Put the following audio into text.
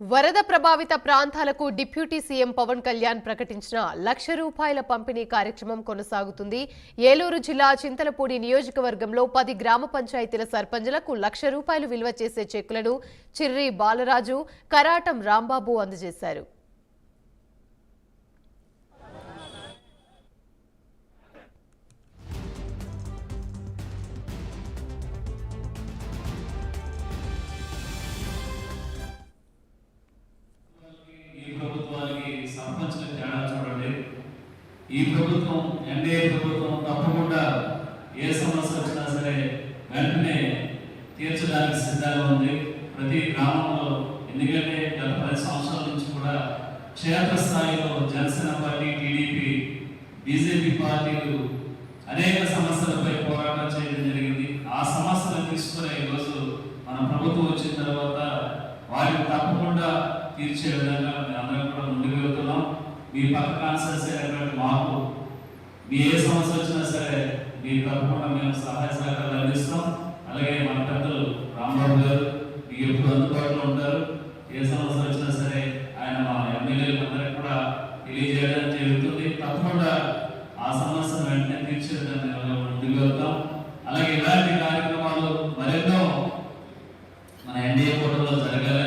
వరద ప్రభావిత ప్రాంతాలకు డిప్యూటీ సీఎం పవన్ కళ్యాణ్ ప్రకటించిన లక్ష రూపాయల పంపిణీ కార్యక్రమం కొనసాగుతుంది. ఏలూరు జిల్లా చింతలపూడి నియోజకవర్గంలో పది గ్రామ పంచాయతీల సర్పంచులకు లక్ష రూపాయలు విలువ చేసే చెక్కులను చిర్రి బాలరాజు కరాటం రాంబాబు అందజేశారు. ఈ ప్రభుత్వం ఎన్డీఏ ప్రభుత్వం తప్పకుండా ఏ సమస్య వచ్చినా సరే వెంటనే తీర్చడానికి సిద్ధంగా ఉంది. ప్రతి గ్రామంలో ఎందుకంటే గత పది సంవత్సరాల నుంచి కూడా క్షేత్రస్థాయిలో జనసేన పార్టీ టీడీపీ బీజేపీ పార్టీలు అనేక సమస్యలపై పోరాటం చేయడం జరిగింది. ఆ సమస్యలు తీసుకునే ఈరోజు మన ప్రభుత్వం వచ్చిన తర్వాత వారిని తప్పకుండా తీర్చే విధంగా మేము అందరం కూడా ముందుకు మీ పక్కన అనుసరిసేటటువంటి మాకు మీ ఏ సమస్య వచ్చినా సరే మీ తరఫున మేము సహాయ సహకారాలు అందిస్తాం. అలాగే మన పెద్దలు రాంబాబు గారు మీకు ఎప్పుడు అందుబాటులో ఉంటారు. ఏ సమస్య వచ్చినా సరే ఆయన మా ఎమ్మెల్యేలు అందరికి కూడా తెలియజేయడం జరుగుతుంది. తప్పకుండా ఆ సమస్య వెంటనే తీర్చేదాన్ని ముందుకు వెళ్తాం. అలాగే ఇలాంటి కార్యక్రమాలు మరెన్నో మన ఎన్డీఏ కూటమిలో జరగాలి.